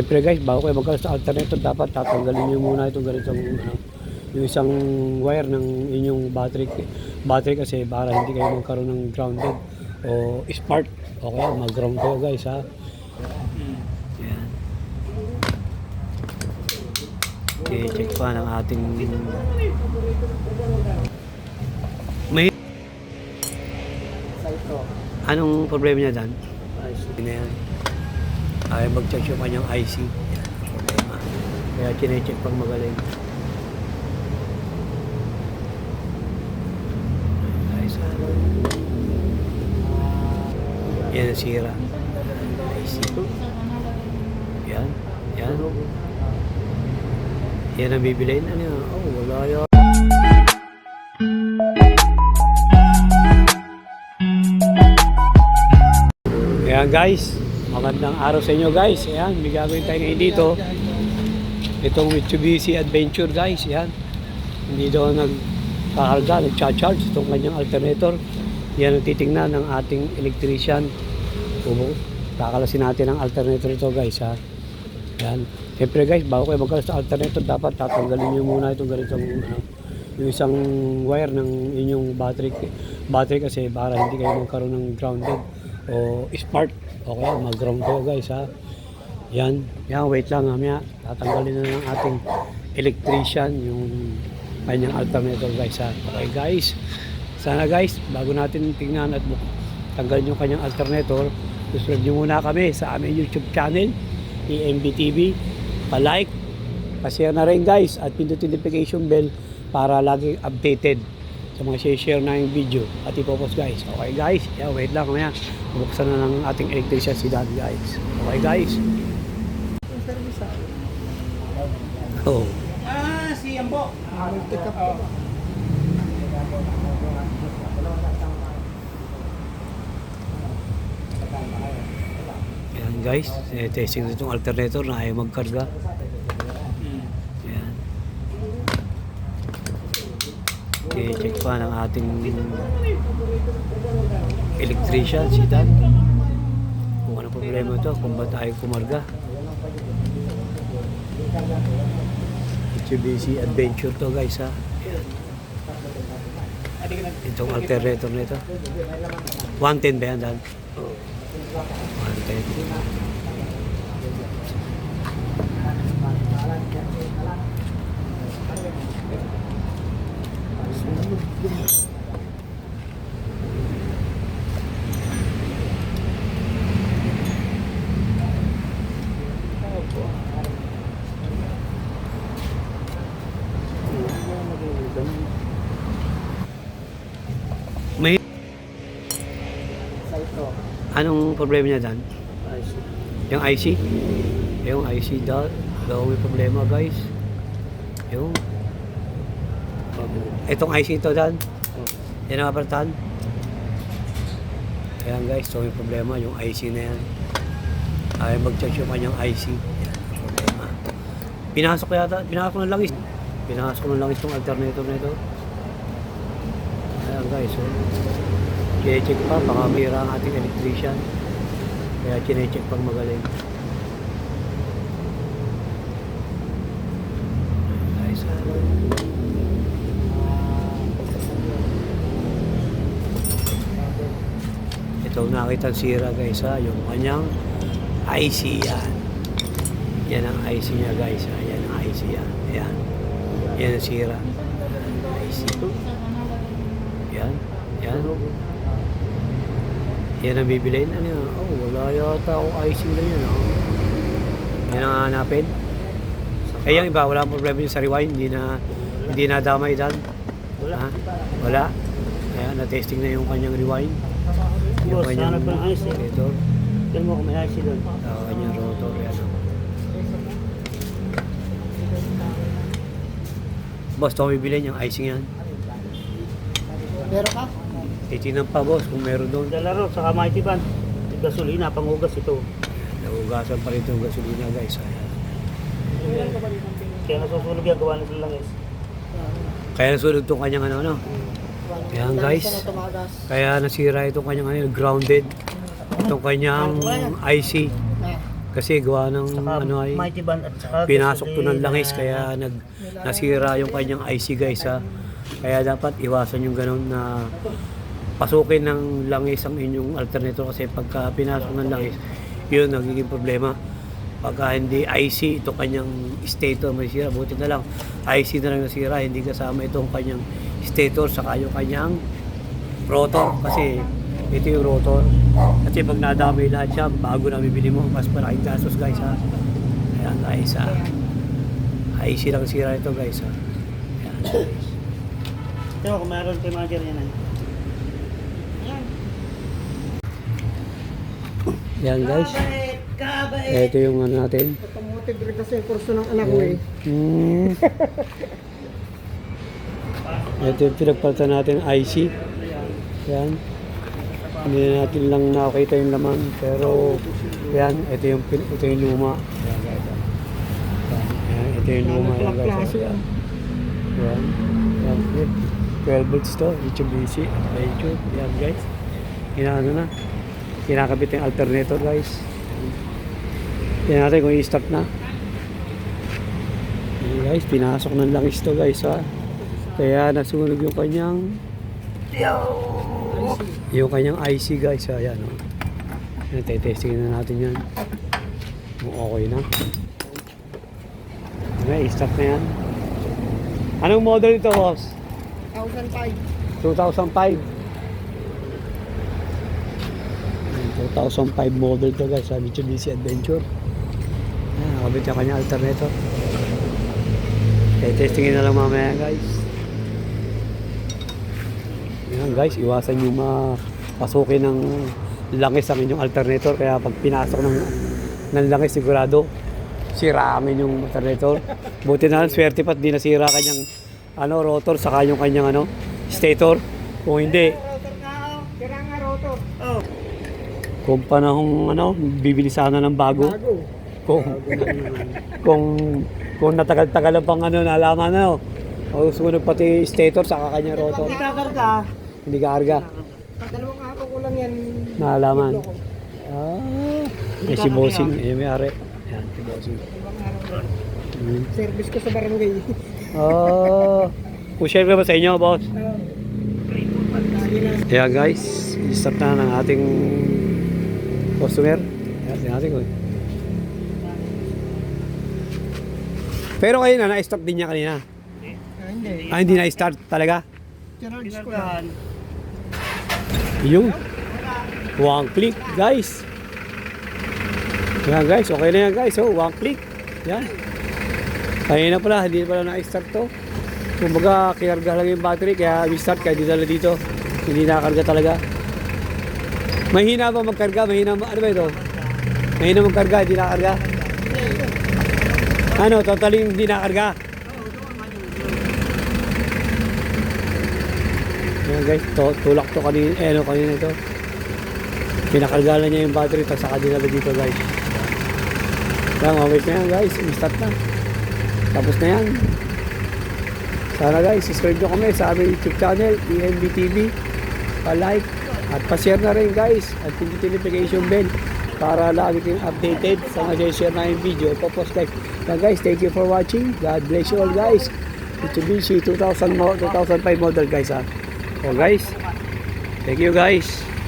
Siyempre guys, bago kayo magkaroon sa alternator, dapat tatanggalin nyo muna itong ganitong ano, yung isang wire ng inyong battery battery kasi para hindi kayo magkaroon ng grounded o spark o kaya mag-ground kayo guys ha. Okay, check pa ng ating may Anong problema niya dan? Na yan. Ay mag-check yung kanyang IC. Yan ang problema. Kaya chinecheck pang magaling. Ah. Yan ang sira. IC. Yan. Yan. Yan ang bibiliin. Ano yun? Oh, wala yan. Ayan guys, magandang araw sa inyo guys. Ayan, may gagawin tayo ngayon dito. Itong Mitsubishi Adventure guys, ayan. Hindi daw nagkakarga, nagcha-charge itong kanyang alternator. Yan ang titingnan ng ating electrician. Kakalasin natin ang alternator ito guys ha. Ayan. Siyempre guys, bago kayo magkaroon sa alternator, dapat tatanggalin nyo muna itong ganitong ano, yung isang wire ng inyong battery battery kasi para hindi kayo magkaroon ng grounded o spark o kaya mag-ground kayo guys ha. Yan, yan wait lang mamaya tatanggalin na ng ating electrician yung kanyang alternator guys ha. Okay guys. Sana guys bago natin tingnan at tanggalin yung kanyang alternator subscribe nyo muna kami sa aming youtube channel EMB TV pa-like pa-share na rin guys at pindutin notification bell para lagi updated sa mga share na yung video at ipopost guys. Okay guys, yeah, wait lang mamaya. Buksan na ng ating electrician si Dan guys. Okay guys. Oh. Ah, si Ambo. Oh. Yan guys, eh, testing na itong alternator na ayaw magkarga. Yan. Okay, check pa ng ating electrician si Dan. Kung ano problema ito, kung ba't ayaw kumarga. Mitsubishi Adventure to guys ha. Itong alternator nito. 110 ba yan Dan? 110. May anong problema niya Dan? Yung IC? Yung IC daw, daw may problema guys. Yung Itong IC ito Dan. Yan ang apartan. Ayan guys, so may problema yung IC na yan. Ay mag-check yung kanyang IC. Yan problema. Pinasok ko yata, pinasok ko ng langis. Pinasok ko ng langis itong alternator na ito. Ayan guys, so check pa, baka mayroon ang ating electrician. Kaya chinecheck pang magaling. Ah. Ito nakita sira guys ha, yung kanyang IC yan. Yan ang IC niya guys ha, yan ang IC yan. Yan. Yan ang sira. IC. Yan. Yan. Yan ang bibiliin. Ano yun? Oh, wala yata akong IC na yan. Oh. Yan ang hanapin. Eh, yung iba, wala problema yung sa rewind. Hindi na, hindi na damay dan. Wala. Ha? Wala. Kaya na-testing na yung kanyang rewind. Yung kanyang ko rotor. Tignan mo kung may IC doon. Uh, kanyang rotor. Yan. oh. Boss, ito bibilin yung icing yan. Pero ka? Titignan pa boss kung meron doon. Dalaro sa Mighty Van. Gasolina, pangugas ito. Nagugasan pa rin itong gasolina guys. Ayan. Kaya nasusunog yan, gawa na sila langis. Kaya nasunod itong kanyang ano, ano. Ayan guys. Kaya nasira itong kanyang ano, grounded. Itong kanyang IC. Kasi gawa ng Saka ano ay mighty band at saka pinasok to ng langis kaya nag nasira yung kanyang IC guys ha. Kaya dapat iwasan yung ganun na pasukin ng langis ang inyong alternator kasi pagka pinasok ng langis, yun nagiging problema. Pagka hindi IC, ito kanyang stator may sira. Buti na lang, IC na lang nasira, hindi kasama itong kanyang stator saka yung kanyang rotor kasi ito yung rotor. Kasi pag nadamay lahat siya, bago na bibili mo, mas malaking gastos guys ha. Ayan guys ha. IC lang sira ito guys ha. Ayan. Ito, kung meron kay manager yan. guys. Ito yung ano natin. Automotive rin kasi yung kurso ng anak ko eh. Mm. Ito yung pinagpalitan natin IC. Yan. Hindi na natin lang nakakita yung laman. Pero, yan. Ito yung, ito yung luma. Yan, ito yung luma. Yan, guys. Yan. yan. Yan. Yan. 12 volts to. Mitsubishi. Adventure. Yan, guys. Inaano na. Kinakabit yung alternator, guys. Tingnan natin kung i-start na. Ayan, guys, pinasok ng langis to guys ha. Kaya nasunog yung kanyang yung kanyang IC guys ha. Ayan o. Ayan, tetestingin na natin yan. Kung okay na. Okay, start na yan. Anong model ito boss? 1,005. 2005. 2005 model to guys, sa Mitsubishi Adventure. Ayan, nakabit yung kanya alternator. Okay, testingin na lang mamaya guys. Ayan guys, iwasan yung mapasukin ng langis ang inyong alternator. Kaya pag pinasok ng, ng langis, sigurado siramin yung alternator. Buti na lang, swerte pa't di nasira kanyang ano, rotor, saka yung kanyang ano, stator. Kung hindi. Tira nga rotor. Oh, kung panahong ano, bibili sana ng bago. Bago. Kung, kung, kung natagal-tagal pang ano, nalaman ano, o sumunod pati stator saka kanya rotor. hindi kakarga. Hindi kaarga. Dalawang araw ko lang yan. Nalaman. Ah, eh, si Bossing, eh, may ari. Yan, si Bossing. Ko. Hmm. Service ko sa barangay. Ah, kung share ko ba sa inyo, boss? Oh. Na. Kaya guys, start na ng ating customer. Natin ko. Pero kayo na, na-start din niya kanina. Ah, hindi. Ah, hindi na-start talaga. Charge ko lang. Yung one click, guys. Yan guys, okay na yan guys. Oh, one click. Yan. Kanina pala, hindi pala na-start to. Kumbaga, kinarga lang yung battery, kaya i-start, kaya dinala dito. Hindi nakakarga talaga. Mahina ba magkarga? Mahina, ma- ano ba ito? Mahina magkarga, hindi nakakarga? Ano, totally hindi nakakarga? Yan guys, to, tulak to kanina, eh ano kanina ito. Pinakarga na niya yung battery, tapos saka dinala dito guys. Yan, okay na yan guys, i-start na. Tapos na yan. Sana guys, subscribe nyo kami sa aming YouTube channel, ENB TV. Pa-like at pa-share na rin guys. At yung notification bell para lagi kayong updated sa mga share na yung video. Popost like. Yan guys, thank you for watching. God bless you all guys. Mitsubishi 2000 mo- 2005 model guys ha. So guys, thank you guys.